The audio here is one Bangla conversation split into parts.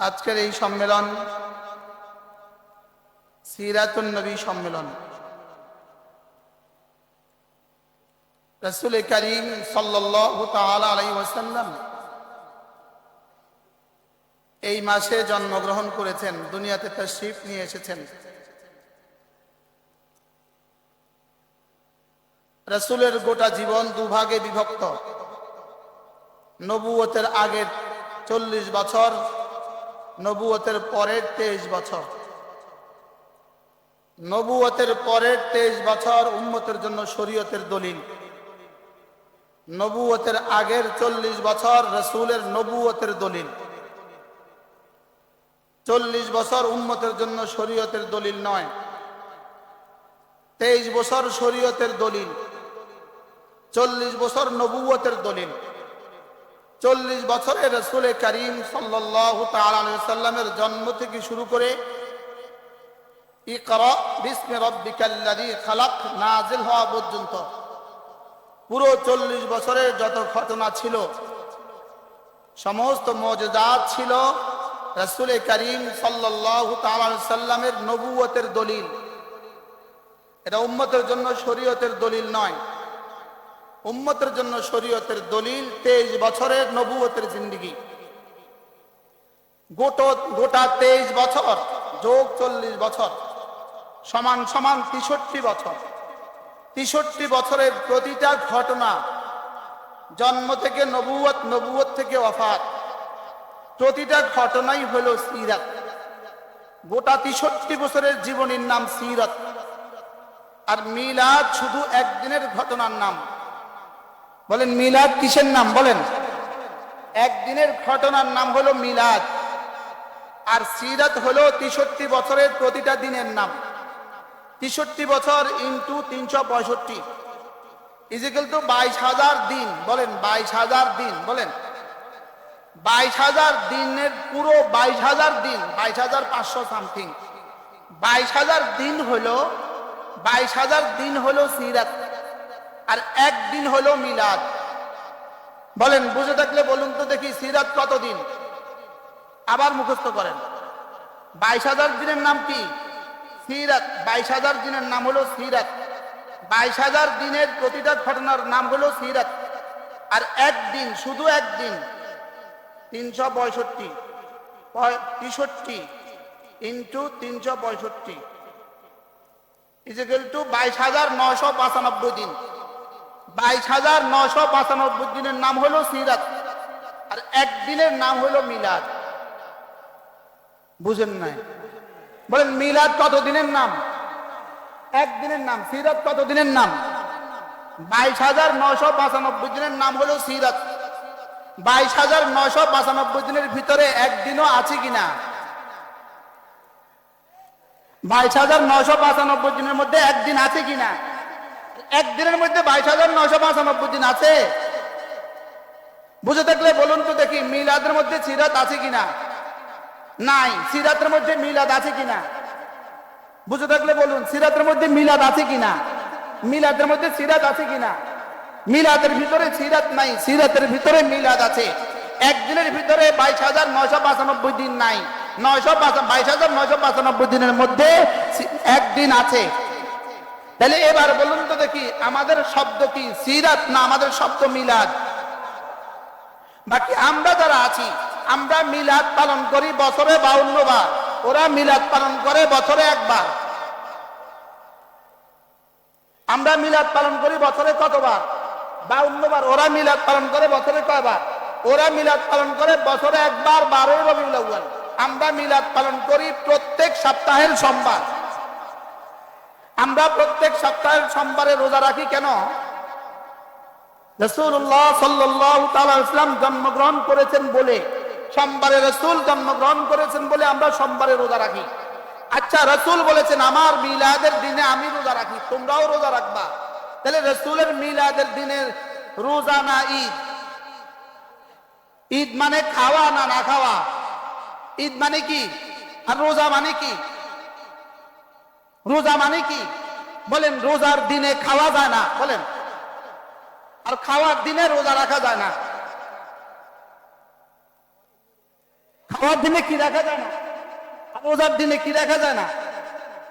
আজকের এই সম্মেলন সিরাতুন নবী সম্মেলন। রসুল করিম তাআলা আলাইহি ওয়াসাল্লাম এই মাসে জন্মগ্রহণ করেছেন, দুনিয়াতে তশরিফ নিয়ে এসেছেন। রসুলের গোটা জীবন দুভাগে বিভক্ত। নবুয়তের আগের চল্লিশ বছর নবুয়তের পরের তেইশ বছর। নবুয়তের পরের তেইশ বছর উম্মতের জন্য শরীয়তের দলিল। নবুয়তের আগের চল্লিশ বছর রসুলের নবুয়তের দলিল। চল্লিশ বছর উম্মতের জন্য শরীয়তের দলিল নয়। তেইশ বছর শরীয়তের দলিল। চল্লিশ বছর নবুয়তের দলিল। চল্লিশ বছরে রসুলে করিম আলাইহি সাল্লামের জন্ম থেকে শুরু করে ইকরা বিস্মি রব্বিকাল্লাযী খালাক নাজিল হওয়া পর্যন্ত পুরো চল্লিশ বছরের যত ঘটনা ছিল, সমস্ত মজেদাত ছিল রসুল করিম আলাইহি সাল্লামের নবুয়তের দলিল। এটা উম্মতের জন্য শরীয়তের দলিল নয়। উম্মতের জন্য শরীয়তের দলিল তেইশ বছরের নবুয়তের জিন্দিগি। গোটা গোটা তেইশ বছর, যোগ চল্লিশ বছর, সমান সমান তেষট্টি বছর। তেষট্টি বছরের প্রতিটা ঘটনা জন্ম থেকে নবুয়ত নবুয়ত থেকে অফাত প্রতিটা ঘটনাই হলো সিরাত। গোটা তেষট্টি বছরের জীবনীর নাম সিরাত। আর মিলাদ শুধু একদিনের ঘটনার নাম। বলেন, মিলাদ কিসের নাম? বলেন। একদিনের ঘটনার নাম হলো মিলাদ। আর সিরাত হলো তেষট্টি বছরের প্রতিটা দিনের নাম। তেষট্টি বছর ইন্টু তিনশো পঁয়ষট্টি। ইজিক্যাল টু বাইশ হাজার দিন। বলেন, বাইশ হাজার দিন। বলেন, বাইশ হাজার দিনের পুরো বাইশ হাজার দিন, বাইশ হাজার পাঁচশো সামথিং। বাইশ হাজার দিন হলো, বাইশ হাজার দিন হলো সিরাত। আর একদিন হলো মিলাদ। বলেন, বুঝে থাকলে বলুন তো দেখি সিরাত কতদিন? আবার মুখস্থ করেন। বাইশ হাজার দিনের নাম কি? সিরাত। বাইশ হাজার দিনের নাম হলো সিরাত। বাইশ হাজার দিনের প্রতিটা ঘটনার নাম হলো সিরাত। আর একদিন, শুধু একদিন, তিনশো পঁয়ষট্টি। তেষট্টি ইন্টু তিনশো পঁয়ষট্টি। ইজিক্যাল টু বাইশ হাজার নশো পঁচানব্বই দিন। বাইশ হাজার নশো পঁচানব্বই দিনের নাম হলো সিরাত। আর একদিনের নাম হলো মিলাদ। বুঝেন নাই? বলেন, মিলাদ কত দিনের নাম? একদিনের নাম, সিরাত কত দিনের নাম? বাইশ হাজার নশো পঁচানব্বই দিনের নাম হলো সিরাত। বাইশ হাজার নশো পঁচানব্বই দিনের ভিতরে একদিনও আছে কিনা? বাইশ হাজার নশো পঁচানব্বই দিনের মধ্যে একদিন আছে কিনা? একদিনের মধ্যে বাইশ হাজার নশো পঁচানব্বই দিন আছে। বুঝে থাকলে বলুন তো দেখি, মিলাদের মধ্যে সিরাত আছে কিনা? নাই, সিরাতের মধ্যে মিলাদ আছে কিনা? বুঝে থাকলে বলুন, সিরাতের মধ্যে মিলাদ আছে কিনা? মিলাদের মধ্যে সিরাত আছে কিনা? মিলাদের ভিতরে সিরাত নাই, সিরাতের ভিতরে মিলাদ আছে। একদিনের ভিতরে বাইশ হাজার নয়শো পঁচানব্বই দিন নাই। নয়শো বাইশ হাজার নয়শো পঁচানব্বই দিনের মধ্যে একদিন আছে। তাহলে এবার বলুন তো দেখি, আমাদের শব্দ কি? সিরাত না আমাদের শব্দ মিলাদ? বাকি আমরা যারা আছি, আমরা মিলাদ পালন করি বছরে বাউন্ন বার। ওরা মিলাদ পালন করে বছরে একবার। আমরা মিলাদ পালন করি বছরে কতবার? বাউন্ন বার। ওরা মিলাদ পালন করে বছরে কয়বার? ওরা মিলাদ পালন করে বছরে একবার, বারোই আউয়াল। আমরা মিলাদ পালন করি প্রত্যেক সপ্তাহের সোমবার। আমরা প্রত্যেক সপ্তাহের সোমবারে রোজা রাখি কেন? রসুল্লাহ সাল্লাহ ইসলাম জন্মগ্রহণ করেছেন বলে, সোমবারে রসুল জন্মগ্রহণ করেছেন বলে আমরা সোমবারে রোজা রাখি। আচ্ছা রসুল বলেছেন, আমার মিলাদের দিনে আমি রোজা রাখি, তোমরাও রোজা রাখবা। তাহলে রসুলের মিলাদের দিনে রোজা না ঈদ? ঈদ মানে খাওয়া না না খাওয়া? ঈদ মানে কি? আর রোজা মানে কি? রোজা মানে কি? বলেন, রোজার দিনে খাওয়া যায় না, বলেন। আর খাওয়ার দিনে রোজা রাখা যায় না। খাওয়ার দিনে কি রাখা যায় না? আর রোজার দিনে কি রাখা যায় না?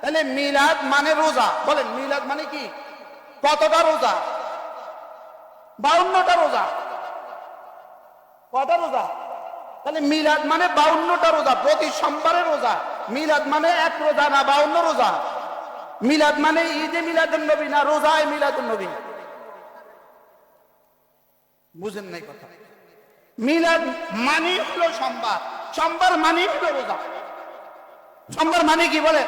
তাহলে মিলাদ মানে রোজা, বলেন, মিলাদ মানে কি? কতটা রোজা? বাউন্নটা রোজা। কটা রোজা? তাহলে মিলাদ মানে বাউন্নটা রোজা, প্রতি সোমবারে রোজা। মিলাদ মানে এক রোজা না, বাউন্ন রোজা। মিলাদ মানে ঈদে মিলাদুন নবী না রোজায় মিলাদুন নবী? বুঝেন নাই কথা। মিলাদ মানে হলো সোমবার। সোমবার মানে হলো রোজা। সোমবার মানে কি বলে?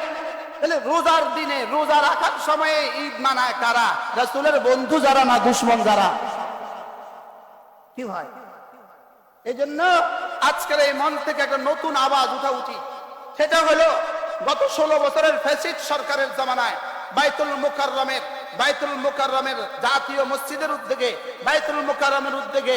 তাহলে রোজার দিনে রোজা রাখার সময়ে ঈদ মানায় কারা? রাসূলের বন্ধু যারা না দুশ্মন যারা? কি হয়? এই জন্য আজকের এই মন থেকে একটা নতুন আওয়াজ উঠা উচিত। সেটা হলো গত ষোলো বছরের ফ্যাসিড সরকারের জমানায় বাইতুল মুকাররমের বাইতুল মুকাররমের জাতীয় মসজিদের উদ্যোগে, বাইতুল মুকাররমের উদ্যোগে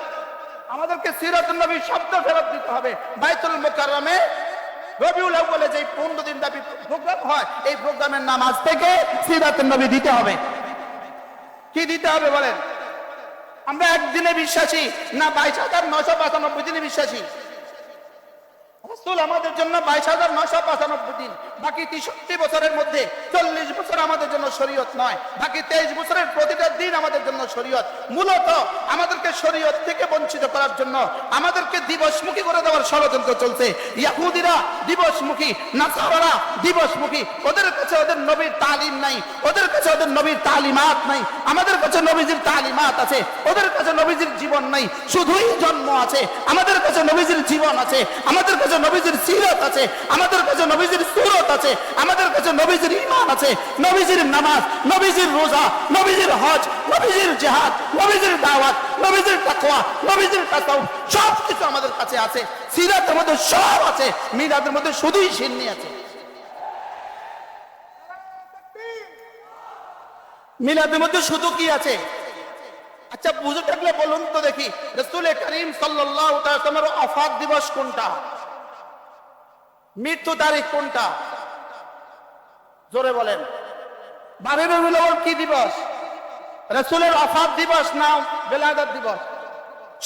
আমাদেরকে সিরাতুন নবী শব্দ ফেরত দিতে হবে। বাইতুল মোকারমে রবিউল আউ্বালে যে 15 দিন ব্যাপী প্রোগ্রাম হয়, এই প্রোগ্রামের নাম আজ থেকে সিরাতুন নবী দিতে হবে। কি দিতে হবে বলেন? আমরা একদিনে বিশ্বাসী, না বাইশ হাজার নশো পঁচানব্বই দিনে বিশ্বাসী। রাসূল আমাদের জন্য বাইশ হাজার নশো পঁচানব্বই দিন। বাকি তেষট্টি বছরের মধ্যে চল্লিশ বছর আমাদের জন্য শরীয়ত নয়। বাকি তেইশ বছরের প্রতিটা দিন আমাদের জন্য শরীয়ত। মূলত আমাদেরকে শরীয়ত থেকে বঞ্চিত করার জন্য আমাদেরকে দিবসমুখী করে দেওয়ার ষড়যন্ত্র চলছে। ইয়াহুদিরা দিবসমুখী, নাসারারা দিবসমুখী। ওদের কাছে ওদের নবীর তালিম নাই। ওদের কাছে ওদের নবীর তালিমাত নাই। আমাদের কাছে নবীজির তালিমাত আছে। ওদের কাছে নবীজির জীবন নাই। শুধুই জন্ম আছে। আমাদের কাছে নবীজির জীবন আছে। আমাদের কাছে নবীজির সিরত আছে, আমাদের কাছে নবীজির সুরত আছে, আমাদের কাছে নবীজির ইমান আছে, নবীজির নামাজ, নবীজির রোজা, নবীজির হজ, নবীজির জেহাদ, নবীজির দাওয়াত, নবীজির তাকওয়া, নবীজির তাসাউফ সব কিছু আমাদের কাছে আছে, সিরাতের মধ্যে সব আছে, মিলাদের মধ্যে শুধুই সিন্নি আছে। মিলাদের মধ্যে শুধু কি আছে? আচ্ছা বুঝে থাকলে বলুন তো দেখি, রসুল করিম তোমার অফাত দিবস কোনটা? মৃত্যু তারিখ কোনটা? জোরে বলেন। রবিউল কি দিবস? রসুলের অফাত দিবস না বেলাদাত দিবস?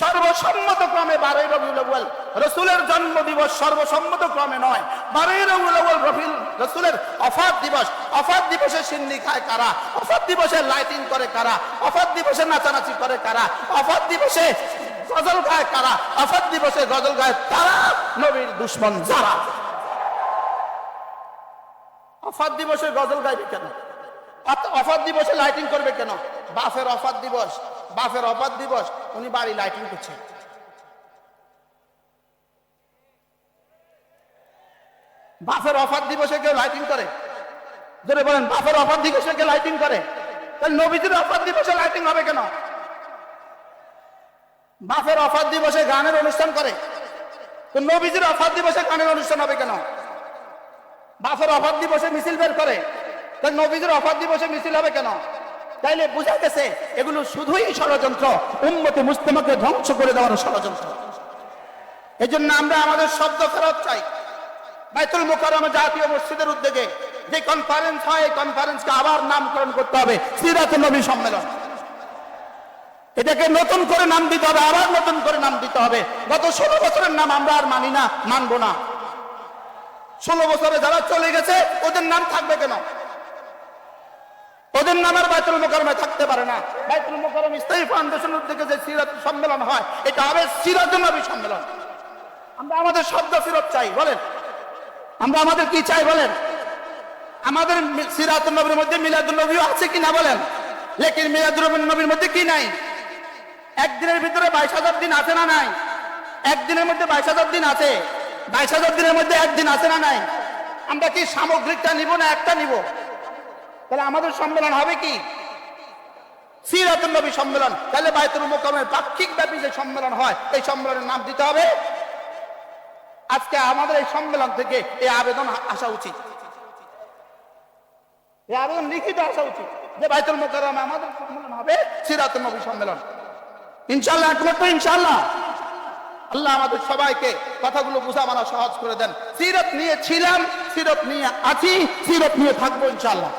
সর্বসম্মত ক্রমে বারোই রবিউল আউয়াল রসুলের জন্ম দিবস সর্বসম্মত ক্রমে নয়। বারোই রবিউল আউয়াল রফিল রসুলের অফাত দিবস। অফাত দিবসে সিন্নি খায় কারা? অফাত দিবসে লাইটিং করে কারা? অফাত দিবসে নাচানাচি করে কারা? অফাত দিবসে গজল গায় কারা? অফাত দিবসে গজল গায় তারা নবীর দুশ্মন যারা। অফাত দিবসে গজল গাইবে কেন? অফাত দিবসে লাইটিং করবে কেন? বাফের অফার দিবস, বাফের অফার দিবস, উনি বাড়ি লাইটিং করছে। বাফের অফার দিবসে কেউ লাইটিং করে? যদি বলেন বাফের অফার দিবসে কেউ লাইটিং করে, তাহলে নবীজির অফাত দিবসে লাইটিং হবে কেন? বাফের অফার দিবসে গানের অনুষ্ঠান করে, তো নবীজির অফাত দিবসে গানের অনুষ্ঠান হবে কেন? বাফের অফাত দিবসে মিছিল বের করে। তাই নবীদের অফাত দিবসে মিছিল হবে কেন? তাইলে বোঝা গেছে এগুলো শুধুই ষড়যন্ত্র। উম্মতে মুস্তেমাকে ধ্বংস করে দেওয়ার ষড়যন্ত্র। এই জন্য আমরা আমাদের শব্দ ফেরত চাই। বাইতুল মোকারমে জাতীয় মসজিদের উদ্যোগে যে কনফারেন্স হয়, এই কনফারেন্সকে আবার নামকরণ করতে হবে, সিরাত নবী সম্মেলন। এটাকে নতুন করে নাম দিতে হবে, আবার নতুন করে নাম দিতে হবে। গত ষোলো বছরের নাম আমরা আর মানি না, মানবো না। ষোলো বছরে যারা চলে গেছে, ওদের নাম থাকবে কেন? ওদের নাম আর বাইতুল মোকারমে থাকতে পারে না। বাইতুল মোকারম ইসলামী ফাউন্ডেশন থেকে যে সিরাত সম্মেলন হয়, এটা হবে সিরাত নবী সম্মেলন। আমরা আমাদের শব্দ ফেরত চাই, বলেন। আমরা আমাদের কি চাই, বলেন? আমাদের সিরাত নবীর মধ্যে মিলাদুল নবীও আছে কি না বলেন? লেকিন মিলাদুল নবীর মধ্যে কি নাই? একদিনের ভিতরে বাইশ হাজার দিন আছে না নাই? একদিনের মধ্যে বাইশ হাজার দিন আছে। বাইশ হাজার দিনের মধ্যে একদিন আছে না নাই? আমরা কি সামগ্রিকটা নিব না একটা নিব? তাহলে আমাদের সম্মেলন হবে কি? সিরাতুল নবী সম্মেলন। তাহলে বায়তুল মোকামের পাক্ষিক ব্যাপী যে সম্মেলন হয়, এই সম্মেলনের নাম দিতে হবে। আজকে আমাদের এই সম্মেলন থেকে এই আবেদন আসা উচিত। এই আবেদন লিখিত আসা উচিত যে বাইতুল মোকাররমে আমাদের সম্মেলন হবে সিরাতুল নবী সম্মেলন। ইনশাল্লাহ একমাত্র ইনশাআল্লাহ। আল্লাহ আমাদের সবাইকে কথাগুলো বুঝা মানা সহজ করে দেন। সিরত নিয়ে ছিলাম, সিরত নিয়ে আছি, সিরত নিয়ে থাকব ইনশাআল্লাহ।